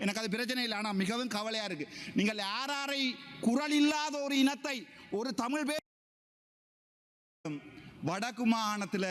எனக்கு அது பிரச்சனை இல்லை ஆனால் மிகவும் கவலையாக இருக்குது நீங்கள் யாராரை குரல் இல்லாத ஒரு இனத்தை ஒரு தமிழ் பேர் வடக்கு மாகாணத்தில்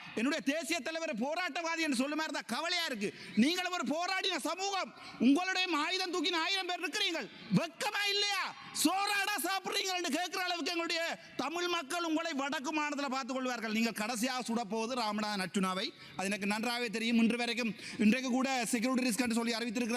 என்னுடைய தேசிய தலைவர் போராட்டவாதி என்று சொல்லுமா இருந்தா கவலையா இருக்கு. நீங்களும் ஒரு போராடின சமூகம். உங்களுடைய ஆயுதம் தூக்கின ஆயிரம் பேர் இருக்கிறீர்கள் வெக்கமா இல்லையா? சோறாடா சாப்பிடுறீங்க என்று கேட்கிற அளவுக்கு எங்களுடைய தமிழ் மக்கள் உங்களை வடக்கு மாநிலத்தில் பார்த்துக் கொள்வார்கள். நீங்கள் கடைசியாக சுடப்போவது ராமநாதன் அர்ஜுனாவை. அது எனக்கு நன்றாகவே தெரியும். இன்று வரைக்கும் இன்றைக்கு கூட செக்யூரிட்டி ரிஸ்க் என்று சொல்லி அறிவித்திருக்கிறார்